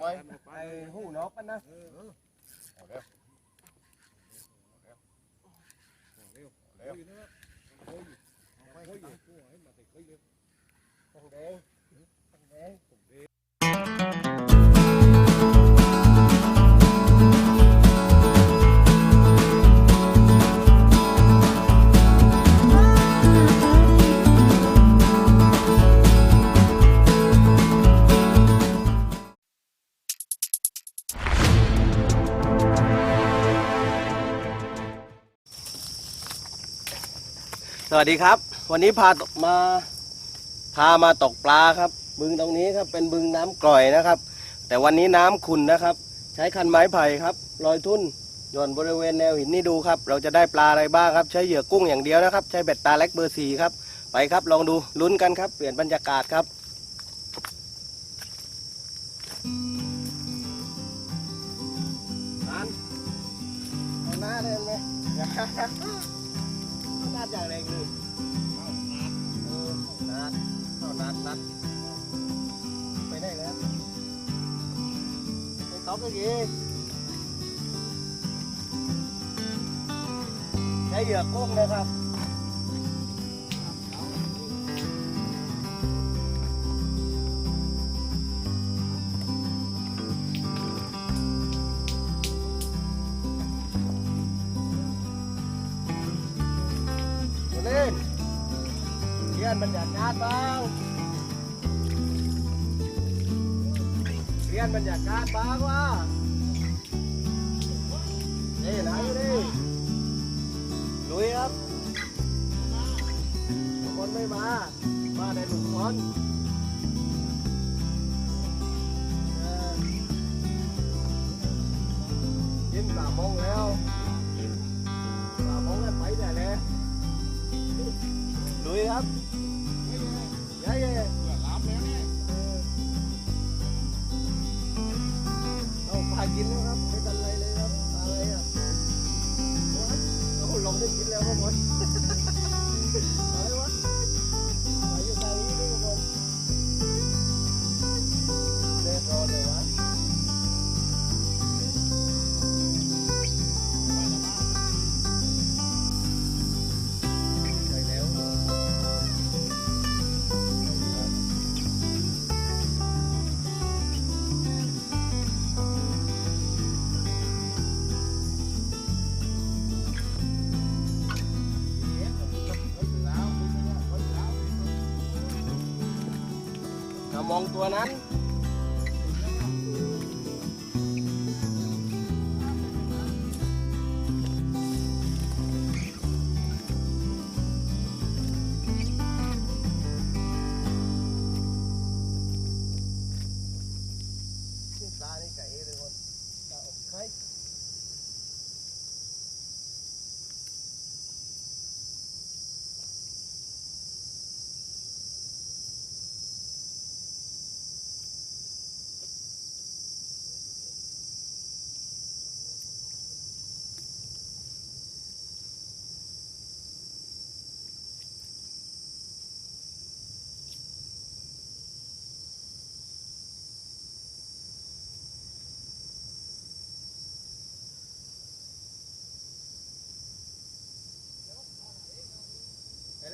ไว้ไอ้หูนกมันนะเอาเร็วเร็วทอง สวัสดีครับ วันนี้พามาพามาตกปลาครับ บึงตรงนี้ครับเป็นบึงน้ำกร่อยนะครับ แต่วันนี้น้ำขุ่นนะครับ ใช้คันไม้ไผ่ครับลอยทุ่นหย่อนบริเวณแนวหินนี่ดูครับ เราจะได้ปลาอะไรบ้างครับ ใช้เหยื่อกุ้งอย่างเดียวนะครับ ใช้เบ็ดตาเล็กเบอร์สี่ครับไปครับลองดูลุ้นกันครับ เปลี่ยนบรรยากาศครับนันเอาหน้าเดินไหม นัดอย่างแรงเลยเออนัดเข้านัดนัดไปได้แล้วไปต๊อกก็ยีใช้เหยื่อกุ้งนะครับ เรียนบรรยากาศบ้างเรียนบรรยากาศบ้างว่าเอ้ยนะอยู่ดิลุยครับทุกคนไม่มา มาได้หนึ่งคนเออยินสามโมงแล้วสามโมงแล้วไปได้แล้วลุยครับากินแล้วครับไม่เป็นไรเลยครับปลาอะไรอะโอ้ยเราลงได้กินแล้วครับหมด มองตัวนั้น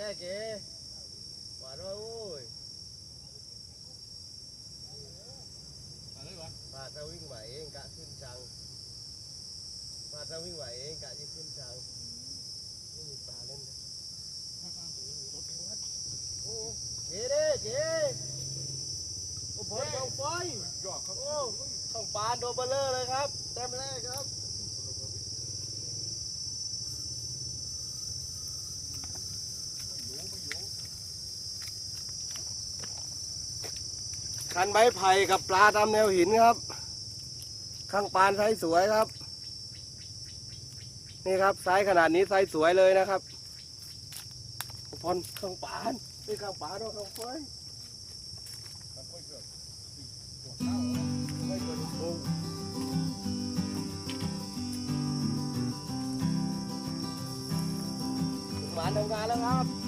ไปได้เจ๊หวานร้อยโอ้ยปลาถ้าวิ่งไหวเองกะขึ้นจังปลาถ้าวิ่งไหวเองกะจะขึ้นจังไม่มีปลาเล่นนะโอ้เจ๊เด้เจ๊โอ้พอลงไฟโอ้ช่องปลาโดนเบลเลอร์เลยครับเต็มแรกครับ คันไม้ไผ่กับปลาตามแนวหินครับ ข้างปานไซส์สวยครับ นี่ครับไซส์ขนาดนี้ไซส์สวยเลยนะครับพอนข้างปานนี่ข้างปานเราข้างไฟหมานทำงานแล้วครับ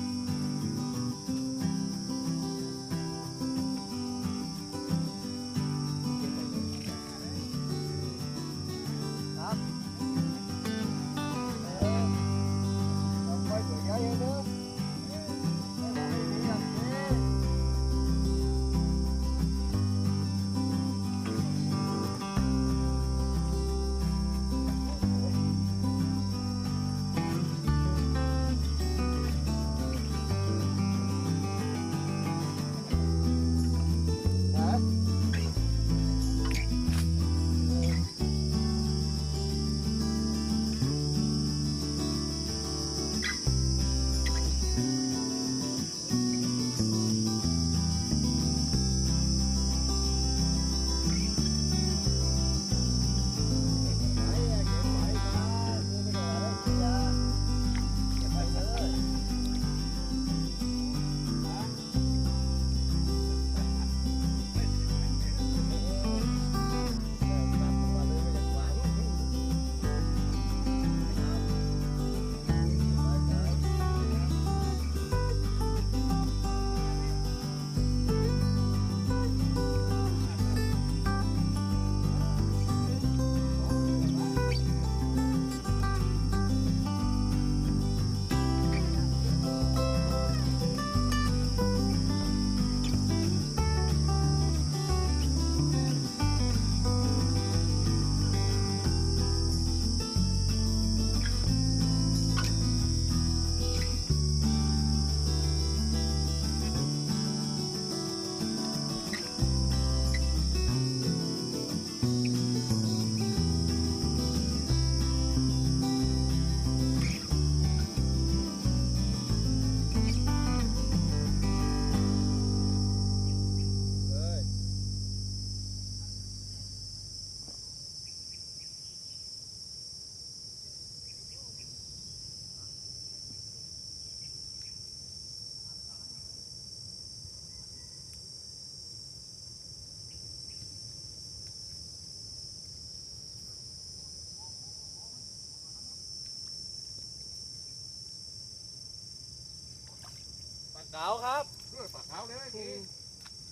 เก๋าครับด้วยปากเท้าเลยไอ้ที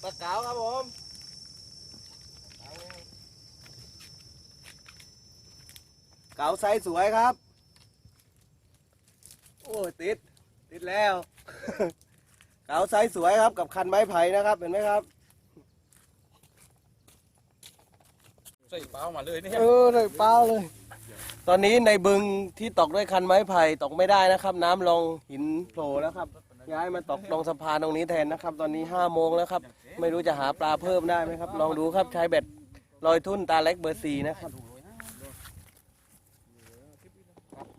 ปลาเก๋าครับผมเก๋าไซส์สวยครับ โอ้ยติด ติดแล้ว เก๋าไซส์สวยครับกับคันไม้ไผ่นะครับเห็นไหมครับ ใส่เป้ามาเลยเนี่ยเออเลยเปล่าเลย ตอนนี้ในบึงที่ตกด้วยคันไม้ไผ่ตกไม่ได้นะครับ น้ำลงหินโผล่แล้วครับ ย้ายมาตกลงสะพานตรงนี้แทนนะครับ ตอนนี้ห้าโมงแล้วครับ ไม่รู้จะหาปลาเพิ่มได้ไหมครับ ลองดูครับใช้เบ็ดลอยทุ่นตาเล็กเบอร์สี่นะครับ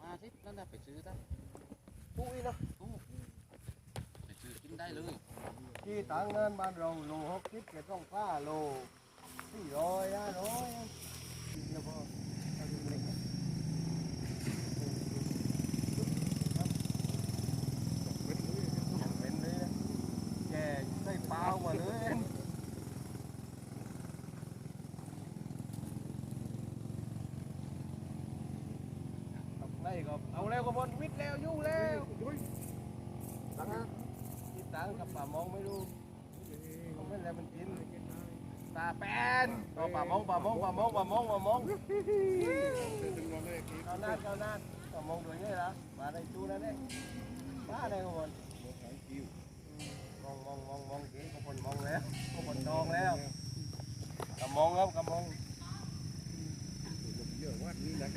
มาสินั่นน่ะไปซื้อได้ปุ้ยเนาะไปซื้อกินได้เลยที่ต่างเงินบ้านเราโลหกสิบเจ็ดต้องฟ้าโลสี่ร้อยห้าร้อยแล้วก็เอาดูเล็กนะเป็นเลยนะแกใส่เปล่ามาเลย ไม่ก็เอาแล้วก็บนวิทย์แล้วยุ่งแล้วตังที่ตังกับ ป่ามองไม่รู้เขาไม่แล้วมันกินตาแปนก็ป่ามองป่ามองป่ามองป่ามองป่ามองดึงลงเลยทีเข้าหน้าเข้าหน้าป่ามองด้วยนี่ละมาได้จูนั่นเองมาได้ก็บนมองมองมองมองกี่ก็บนมองแล้วก็บนดองแล้วกำมองครับกำมองเยอะว่านี่แหละ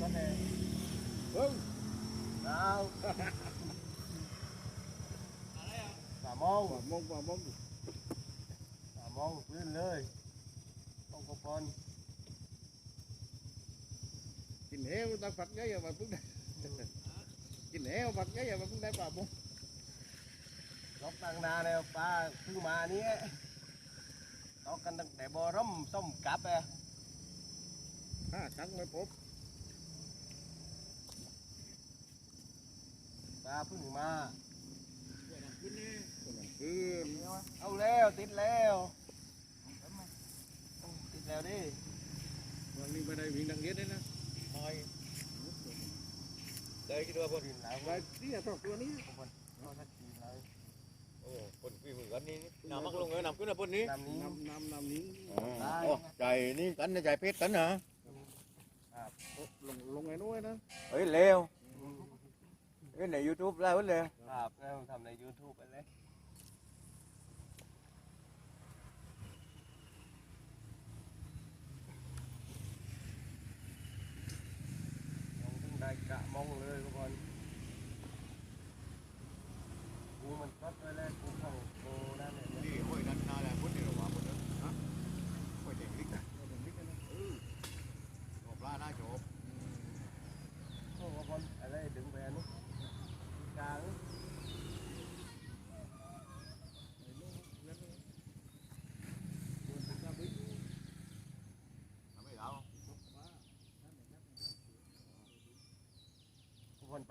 ก็แน่เฮ้ยดาวป่ามองปากมองปากมองป่ามองพื้นเลยต้องกบอลกินเหวตาฝักเยอะๆมาพึ่งได้กินเหว ฝักเยอะๆมาพึ่งได้ปากมองล็อกตั้งนานแล้วปลาเพิ่งมาเนี้ยล็อกกันตั้งแต่บ่อร่มต้มกับเอ้ห้าตังไม่พบปลาเพิ่งมาคนนั้นคืนเอาแล้วติดแล้วติดแล้วดิวันนี้ไม่ได้วิ่งดังเย็ดเลยนะหอยได้กี่ตัวบนกินแล้วได้ที่สองตัวนี้เอาสักทีเลยโอ้คนคุยมือกันนี่น้ำมักลงเลยน้ำขึ้นนะบนนี้น้ำนี้น้ำน้ำน้ำนี้โอ้ใจนี่กันนะใจเพชรกันนะลงลงไอ้นู้นนะเฮ้ยเร็วเฮ้ยในยูทูบได้หมดเลยครับแล้วทำใน YouTube ไปเลยมองถึงได้กะมองเลย ทุกคนกูมันก็ไปแล้วกูเข้าโกนั่นเนี่ย นี่โอ้ยนั่นน่าแหละคนนี้หรอวะคนนี้ฮะโอ้ยเด็กลิกนะเด็กลิกนะเออจบละน่าจบ โอ้ว่าบอลอะไรดึงไปอันนู้นกลาง ทำไม่เอา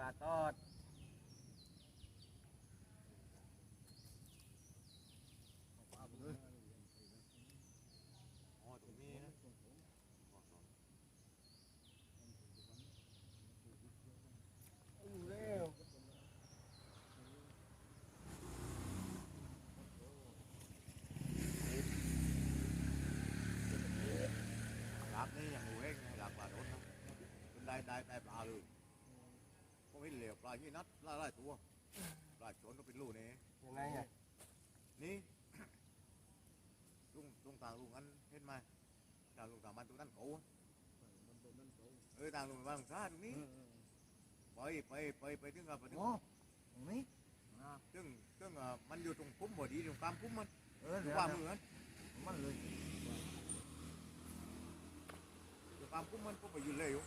คนปลาตอด อ๋อตรงนี้นะ อู้เร็ว หลักนี่อย่างหนูเองหลักปลาโดนนะเป็นได้ได้ได้ปลาเลยก็ไม่เหลวปลายี่นัดปลาหลายตัวปลาโจนก็เป็นลูกนี่ยังไงอะนี่ลุงลุงทางลุงอันเห็นไหมทางลุงทางบ้านตรงนั้นเขาอะเออทางลุงบ้านลุงซ่าตรงนี้ไปไปไปไปถึงกับไปถึงตรงนี้ซึ่งซึ่งอะมันอยู่ตรงพุ่มบ่ดีตรงกลางพุ่มมันเออตรเดี๋งยวความมือมันมันเลยตรงกลางพุ่มมันพุ่มไปยืนเลยอยู่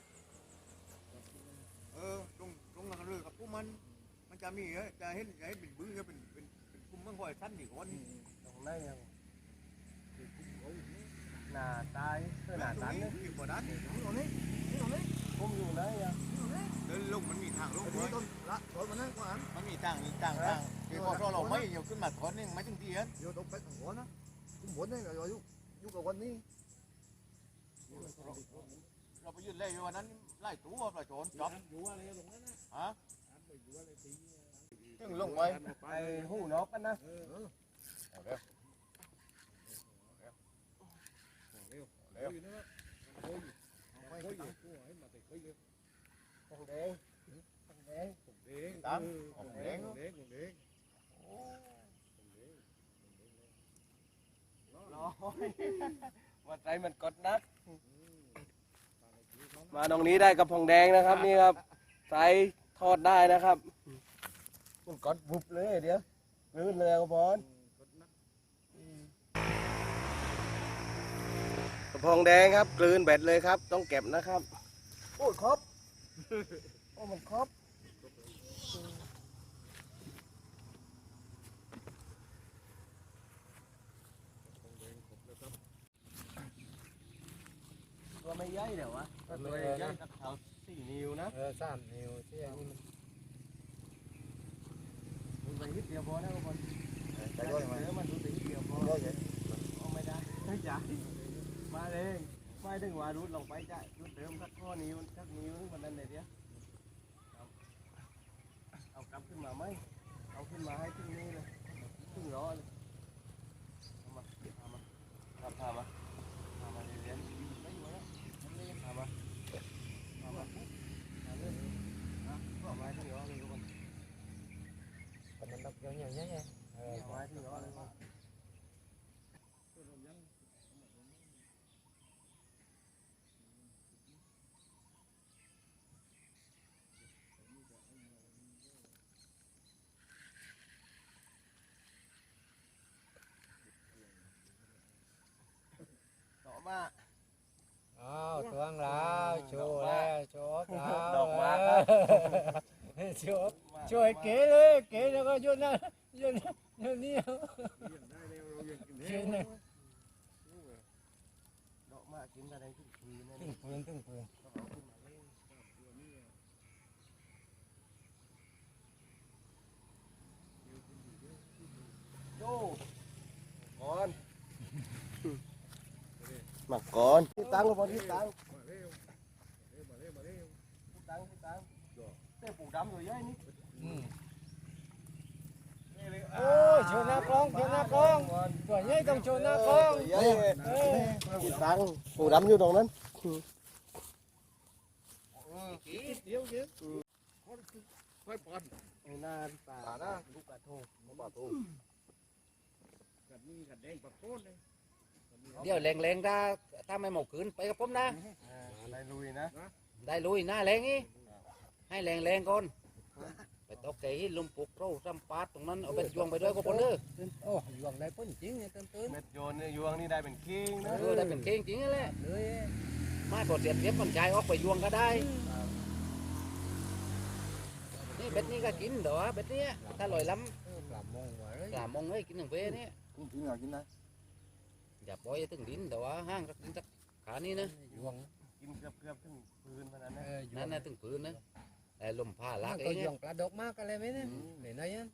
เออตรง ตรงนั้นเลยกับพุ่มมัน มันจะมีเอ้ยจะเห็นจะเห็นเป็นบื้อเป็นเป็นเป็นพุ่มเมืองคอยสั้นดีกว่านี่ตรงไหนอะหน้าตายเพื่อหน้าตันนี่เนี่ยที่บ่ดันนี่ตรงนี้นี่ตรงนี้ผมอยู่ไหนอะนี่ตรงนี้เดินลงมันมีทางลงไอ้เลนี่ยต้นละต้นมันนั่นกว่าอันมันมีทางมีทางทางที่พอเราไม่อยู่ขึ้นมาก่อนนี่ไม่ถึงที่เห็นเดี๋ยวต้องไปทางหัวนะคุ้มหัวนี่เราอยู่อยู่กับวันนี้ เราไปยืนเล่อยู่วันนั้นไล่ตัวปลาโจรจับอยู่อะไรตรงนั้นนะฮะอยู่อะไรทีตึงลงไปไอ้หูนกกันนะเอาเร็วเร็วนะโอ้ยโอ้ยโอ้ยมาแต่คุยเลยทองแดงทองแดงผมเด้งผมเด้งผมเด้งผมเด้งร้อยว่าใจมันกดนัก มาตรงนี้ได้กระพงแดงนะครับนี่ครับไซส์ทอดได้นะครับมันกดบุบเลยเดี๋ยวลื่นเลยกระพงกระพงแดงครับกลืนแบตเลยครับ ต้องเก็บนะครับโอ้ยครบโอ้มันครบ ตัวไม่ใหญ่เดี๋ยววะตัวใหญ่สักเท่าสี่นิ้วนะเออสามนิ้วที่อันนี้มันไปนิดเดียวพอนะทุกคนมันจะย่อยไหมเดี๋ยวมันดูสินิดเดียวพอย่อยไหมเอาไม่ได้ไม่ใหญ่มาเองไม่ถึงว่ารุดลงไปได้รุดเดิมสักข้อนิ้วสักนิ้วนึงวันนั้นเลยเดียวเอาเอากลับขึ้นมาไหมเอาขึ้นมาให้ถึงนี่เลยถึงล้อเลยเอามาเอามาเอาพามาเอามาเรียนไม่อยู่แล้วเอามาเอามาเอาเลย เอาเอามาให้ถึงล้อเลยทุกคน แต่มันแบบอย่างเงี้ยเงี้ยเออ เอาไว้ที่ล้อเลยครับต่อมา อ้าวตวงแล้วโชว์แล้วโชว์แล้ว ดอกมาครับ โชว์ช่วยเก๋เลยเก๋แล้วก็โยนนะโยนโยนนี่ได้เร็วเรายังกินเก๋นะดอกมากินอะไรทุกทีนะตึ้งปืนตึ้งปืนโยก่อนมาก่อนที่ตังค์ก็พอที่ตังค์ มาเร็วมาเร็วมาเร็ว ที่ตังค์ที่ตังค์ เต้ปูดำอยู่ยัยนี่โอ้โชว์หน้ากล้องโชว์หน้ากล้องตัวใหญ่ต้องโชว์หน้ากล้องยัยที่ตังค์ปูดำอยู่ตรงนั้นเดี๋ยวเดี๋ยวค่อยปั่นไอ้หน้าตาหน้าลูกกระทงปลาทูกัดนี่กัดแดงปักโคนเลยเดี๋ยวแรงๆถ้าถ้าไม่หมกขืนไปกับผมนะในลุยนะ ได้ลุยหน้าแรงนี้ ให้แรงๆก่อน ไปตกไก่ที่ลุมปลุกเราซ้ำปาดตรงนั้นเอาเป็นยวงไปด้วยก็พนเด้อโอ้ยวงได้ป้นจริงเนี่ยตื่นตื่นเม็ดโยนเนี่ยยวงนี่ได้เป็นคิงนะเออได้เป็นเก่งจริงนั่นแหละเลยไม่พอเสียบเสียบมันชายออกไปยวงก็ได้ นี่เบ็ดนี้ก็กินเด้อเบ็ดเนี้ยถ้าลอยล้ปลาโมงไว้เลยำกลามองเอ้ยกินหนึ่งเป้เนี่ยจริงๆอยากกินนะอย่าปล่อยถึงดินเด้อห้างสักดินสักขานี่นะยวงกินเกือบเกือบถึงพื้นพนันเอนะอยวนั่นงน่ะถึงพื้นนะ แต่ลมผ้าลามันกก็เองยเนี่วยงปลาดอกมากอะไรไหมเนี่ยไหนไหนยัน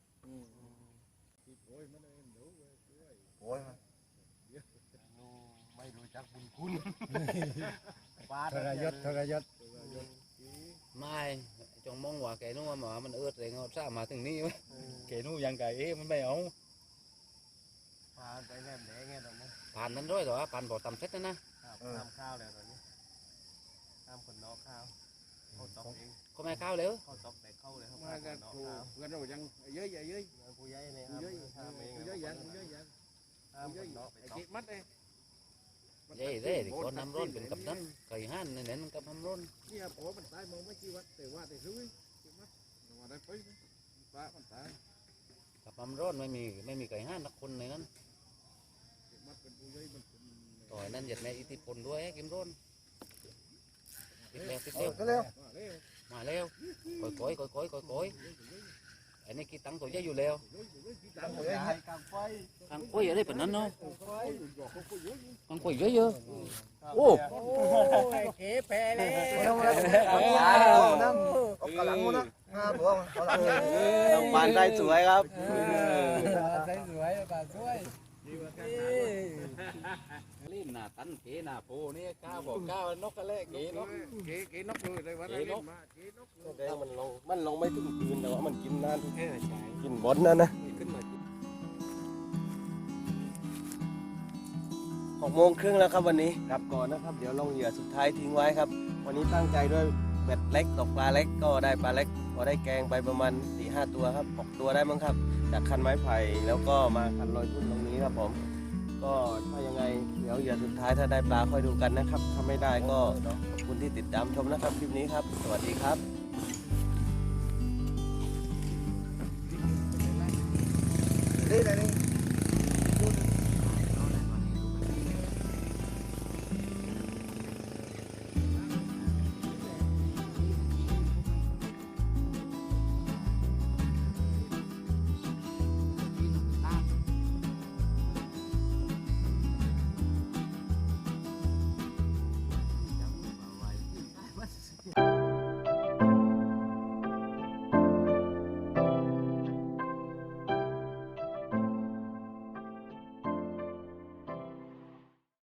โอ้ยมันเองเดี๋ยวโอ้ยนูไม่รู้จักบุญคุณปลาทรยศทรยศไม่จงมองว่าแกนู้นว่าหมามันเอิดเองเอาซ่ามาถึงนี่วะแกนู้นยังไงเอ๊ะมันไม่เอาปลาใจแหลมแดงไงตอนนี้ผ่านนั้นด้วยเหรอผ่านบ่อต่ำเซ็ตนะนะห้ามข้าวแล้วตอนนี้ห้ามคนนอกข้าว เขาตอกเองก็ไม่เข้าเลยเขาตอกแต่เข้าเลยเขามาพาคกันนนอกครูข้าวเพื่อนเรายังเยอะใหญ่เยอะผู้ใหญ่เนี่ยเยอะห้ามเองเยอะยังเยอะยังห้ามคนนอกไปไอ้ตอกเก็บมัดเลยเย่เร่ดิคนน้ำร้อนเป็นกับนั้นไก่ห้านเน้นกับน้ำร้อนเนี่ยพอมันตายมองไม่กี่วัดแต่ว่าแต่ซื้อเก็บมัดว่าได้ไปปลามันตายกับน้ำร้อนไม่มีไม่มีไก่ห้านนักคนในนั้นเก็บมัดเป็นผู้ใหญ่มันเป็นต่อยนั้นเหยียดในอิทธิพลด้วยกิมร้อน ติดแล้วติดแล้วก็เร็วมาเร็วมาแล้วก่อยก่อยก่อยก่อยก่อยก่อยอันนี้กีตังตัวใหญ่อยู่แล้วตั้งหัวใจกลางไฟกังก่อยอะไรแบบนั้นเนาะไฟหยอกเขาก็เยอะกังก่อยเยอะเยอะโอ้โอ้ยเก๋แปรเลยเอาหลังมั้งนะห้าบัวเอาหลังเลยต้องปานได้สวยครับใส่สวยปลาสวย หน้าตันเก๋หน้าโพนี่ก้าวบอกก้าวนกกระเลเกนกเก๋เก๋นกเลยเลยวันเก๋นั้นนกมาเก๋นกเลแสดงมันลงมันลงไม่ถึงคืนแต่ว่ามันกินนานเออใช่กินบดนั่นนะขึ้นมาหกโมงครึ่งแล้วครับวันนี้กลับก่อนนะครับ เดี๋ยวลงเหยื่อสุดท้ายทิ้งไว้ครับ วันนี้ตั้งใจด้วยเบ็ดเล็กตกปลาเล็กก็ได้ปลาเล็กพอได้แกงไปประมาณสี่ห้าตัวครับหกตัวได้มั้งครับ จากคันไม้ไผ่แล้วก็มาคันลอยทุ่นตรงนี้ครับผม ก็ถ้ายังไงเดี๋ยวเหยื่อสุดท้ายถ้าได้ปลาค่อยดูกันนะครับ ถ้าไม่ได้ก็ขอบคุณที่ติดตามชมนะครับคลิปนี้ครับ สวัสดีครับ đây này đây